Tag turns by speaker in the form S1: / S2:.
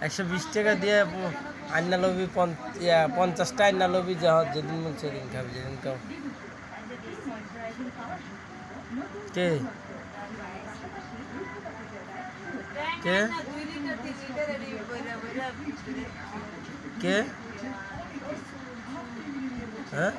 S1: একশো বিশ টাকা দিয়ে আন্না লবি পঞ্চ- পঞ্চাশটা আন্না লবি যা হয়, যেদিন মন সেদিন খাবি যেদিন খাও। কে? কে? কে? হ্যাঁ?